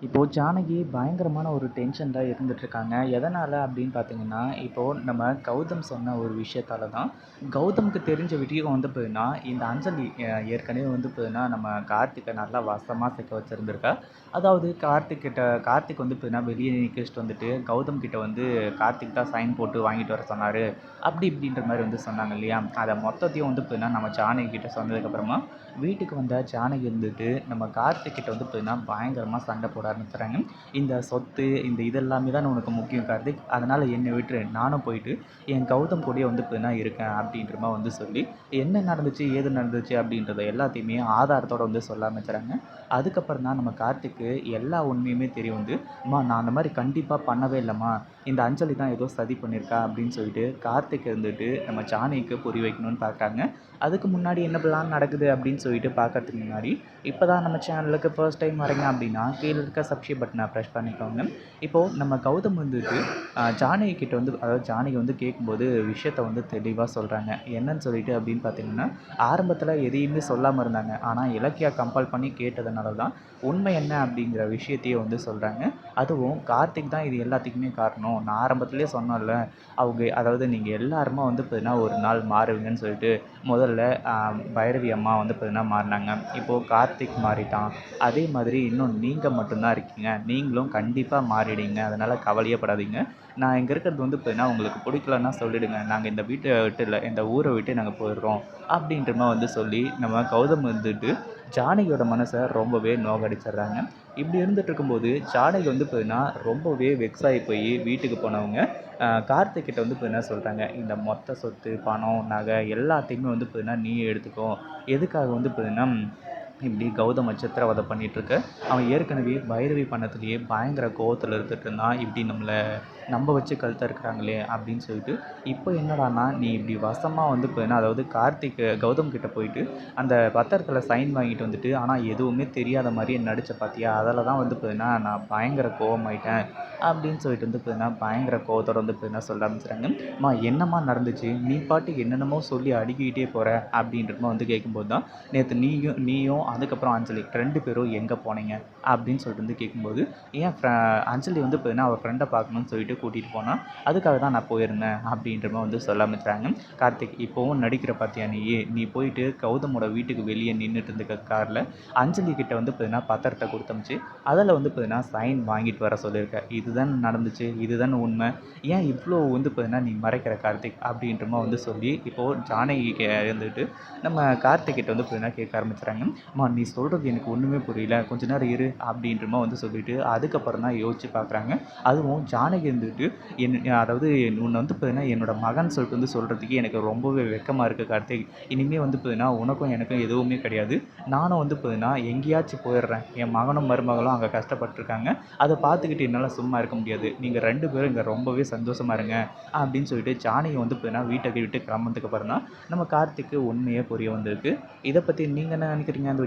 இப்போது ஜானகி பயங்கரமான ஒரு டென்ஷனில் இருந்துகிட்ருக்காங்க எதனால் அப்படின்னு பார்த்தீங்கன்னா இப்போது நம்ம கௌதம் சொன்ன ஒரு விஷயத்தால தான் கௌதமுக்கு தெரிஞ்ச விஷயம் வந்து போதுன்னா இந்த அஞ்சலி ஏற்கனவே வந்து பார்த்தீங்கன்னா நம்ம கார்த்திகை நல்லா வசமாக சிக்க வச்சுருந்துருக்கா? அதாவது கார்த்திக்கிட்ட கார்த்திக் வந்து போதுன்னா வெளியே நிற்கிட்டு வந்துட்டு கௌதம் கிட்ட வந்து கார்த்திக் தான் சைன் போட்டு வாங்கிட்டு வர சொன்னார். அப்படி இப்படின்ற மாதிரி வந்து சொன்னாங்க இல்லையா? அதை மொத்தத்தையும் வந்து போதுன்னா நம்ம ஜானகி கிட்ட சொன்னதுக்கப்புறமா வீட்டுக்கு வந்த ஜானகி இருந்துட்டு நம்ம கார்த்திக் கிட்ட வந்து பார்த்தீங்கன்னா பயங்கரமாக சண்டை போட ஆரம்பிச்சுறாங்க இந்த சொத்து இந்த இதெல்லாமே தான் உனக்கு முக்கியம் கார்த்திக். அதனால் என்னை விட்டுரு. நானும் போயிட்டு என் கௌதம் கூடயே வந்து பார்த்தீங்கன்னா இருக்கேன் அப்படின்ற மாதிரி வந்து சொல்லி என்ன நடந்துச்சு ஏது நடந்துச்சு அப்படின்றத எல்லாத்தையுமே ஆதாரத்தோட வந்து சொல்ல ஆரம்பிச்சுறாங்க அதுக்கப்புறம் தான் நம்ம கார்த்திக்கு எல்லா உண்மையுமே தெரியும் வந்து அம்மா நான் அந்த மாதிரி கண்டிப்பாக பண்ணவே இல்லைம்மா. இந்த அஞ்சலி தான் ஏதோ சதி பண்ணியிருக்கா அப்படின்னு சொல்லிட்டு கார்த்திக் இருந்துட்டு நம்ம ஜானிக்கு புரி வைக்கணும்னு பார்க்குறாங்க அதுக்கு முன்னாடி என்ன பிளான் நடக்குது அப்படின்னு சொல்லிட்டு பார்க்கறதுக்கு முன்னாடி இப்போ தான் நம்ம சேனலுக்கு ஃபர்ஸ்ட் டைம் வரீங்க அப்படின்னா கீழே இருக்க சப்ஸ்கிரைப் பட்டனை ப்ரெஷ் பண்ணிக்கோங்க. இப்போது நம்ம கௌதம் வந்துட்டு ஆஹ், ஜானகி கிட்ட வந்து அதாவது ஜானகி வந்து கேட்கும்போது விஷயத்த வந்து தெளிவாக சொல்கிறாங்க என்னன்னு சொல்லிட்டு அப்படின்னு பார்த்தீங்கன்னா ஆரம்பத்தில் எதையுமே சொல்லாமல் இருந்தாங்க. ஆனால் இலக்கியா கம்பல் பண்ணி கேட்டதுனால தான் உண்மை என்ன அப்படிங்கிற விஷயத்தையே வந்து சொல்கிறாங்க அதுவும் கார்த்திக் தான் இது எல்லாத்துக்குமே காரணம். நான் ஆரம்பத்துலேயே சொன்னோம்ல அவங்க அதாவது நீங்கள் எல்லாருமே வந்து பார்த்தீங்கன்னா ஒரு நாள் மாறுவீங்கன்னு சொல்லிட்டு முதல்ல பைரவி அம்மா வந்து பார்த்தீங்கன்னா மாறினாங்க. இப்போது கார்த்திக் மாறிட்டான். அதே மாதிரி இன்னும் நீங்கள் மட்டும்தான் இருக்கீங்க. நீங்களும் கண்டிப்பாக மாறிடுங்க. அதனால் கவலையே படாதீங்க நான் இங்கே இருக்கிறது வந்து பார்த்தீங்கன்னா உங்களுக்கு பிடிக்கலன்னா சொல்லிவிடுங்க நாங்கள் இந்த வீட்டை விட்டு இல்லை இந்த ஊரை விட்டு நாங்கள் போயிடுறோம். அப்படின்ற மாதிரி வந்து சொல்லி நம்ம கௌதம் வந்துட்டு ஜானகியோட மனசை ரொம்பவே நோகடிச்சிடுறாங்க. இப்படி இருந்துட்டு இருக்கும்போது ஜானகி வந்து பார்த்தீங்கன்னா ரொம்பவே வெக்ஸ் ஆகி போய் வீட்டுக்கு போனவங்க ஆஹ் வந்து பார்த்தீங்கன்னா சொல்கிறாங்க இந்த மொத்த சொத்து பணம் நகை எல்லாத்தையுமே வந்து பார்த்தீங்கன்னா நீ எடுத்துக்கோ. எதுக்காக வந்து பார்த்தீங்கன்னா இப்படி கௌதம் சித்திரவதை பண்ணிட்டு அவன் ஏற்கனவே பைரவி பண்ணத்துலேயே பயங்கர கோவத்தில் இருந்துட்டு இருந்தான். இப்படி நம்மளை நம்ப வச்சு கழுத்த இருக்கிறாங்களே அப்படின்னு சொல்லிட்டு இப்போ என்னடான்னா நீ இப்படி வசமாக வந்து இப்போ அதாவது கார்த்திக் கௌதம் கிட்ட போயிட்டு அந்த பத்திரத்தில் சைன் வாங்கிட்டு வந்துட்டு ஆனால் எதுவுமே தெரியாத மாதிரி நடித்த பார்த்தியா அதில் தான் வந்து பார்த்தீங்கன்னா நான் பயங்கர கோவமாயிட்டேன் அப்படின்னு சொல்லிட்டு வந்து பார்த்தீங்கன்னா பயங்கர கோவத்தோடு வந்து பார்த்தீங்கன்னா சொல்ல ஆரம்பிச்சுறாங்க அம்மா என்னம்மா நடந்துச்சு? நீ பாட்டு என்னென்னமோ சொல்லி அடுக்கிக்கிட்டே போகிற அப்படின்றமா வந்து கேட்கும்போது தான் நேற்று நீயும் நீயும் அதுக்கப்புறம் அஞ்சலி. ரெண்டு பேரும் எங்கே போனீங்க? அப்படின்னு சொல்லிட்டு வந்து கேட்கும்போது ஏன் ஃப்ர அஞ்சலி வந்து பார்த்தீங்கன்னா அவள் ஃப்ரெண்டை பார்க்கணும்னு சொல்லிட்டு கூட்டிகிட்டு போனால் அதுக்காக தான் நான் போயிருந்தேன். அப்படின்ற மாதிரி வந்து சொல்ல ஆரம்பிச்சாங்க. கார்த்திக் இப்போவும் நடிக்கிற பார்த்தியா நீ நீ போயிட்டு கௌதமோட வீட்டுக்கு வெளியே நின்றுட்டு இருந்த காரில் அஞ்சலி கிட்ட வந்து பார்த்தீங்கன்னா பத்திரத்தை கொடுத்தமிச்சு அதில் வந்து பார்த்தீங்கன்னா சைன் வாங்கிட்டு வர சொல்லியிருக்க. இதுதான் நடந்துச்சு இதுதான் உண்மை. ஏன் இவ்வளோ வந்து பார்த்தீங்கன்னா நீ மறைக்கிற கார்த்திக்? அப்படின்றமா வந்து சொல்லி இப்போது ஜானகி இருந்துட்டு நம்ம கார்த்திக் கிட்ட வந்து பார்த்தீங்கன்னா கேட்க ஆரம்பிச்சுறாங்க அம்மா நீ சொல்கிறது எனக்கு ஒன்றுமே புரியல. கொஞ்ச நேரம் இரு அப்படின்றமா வந்து சொல்லிட்டு அதுக்கப்புறம் தான் யோசிச்சு பார்க்குறாங்க அதுவும் ஜானகி இருந்துட்டு என் அதாவது உன்னை வந்து பார்த்தீங்கன்னா என்னோட மகன் சொல்லிட்டு வந்து சொல்கிறதுக்கு எனக்கு ரொம்பவே வெக்கமாக இருக்குது கார்த்திக். இனிமேல் வந்து பார்த்தீங்கன்னா உனக்கும் எனக்கும் எதுவுமே கிடையாது. நானும் வந்து பார்த்தீங்கன்னா எங்கேயாச்சும் போயிடுறேன். என் மகனும் மருமகளும் அங்கே கஷ்டப்பட்டுருக்காங்க. அதை பார்த்துக்கிட்டு என்னால் சும்மா இருக்க முடியாது. நீங்கள் ரெண்டு பேரும் இங்கே ரொம்பவே சந்தோஷமா இருங்க அப்படின்னு சொல்லிட்டு ஜானகி வந்து பார்த்தீங்கன்னா வீட்டை விட்டு கிளம்புறதுக்கு அப்புறம் தான் நம்ம கார்த்திக்கு உண்மையே புரிய வந்திருக்கு. இதை பற்றி நீங்கள் என்ன நினைக்கிறீங்க அந்த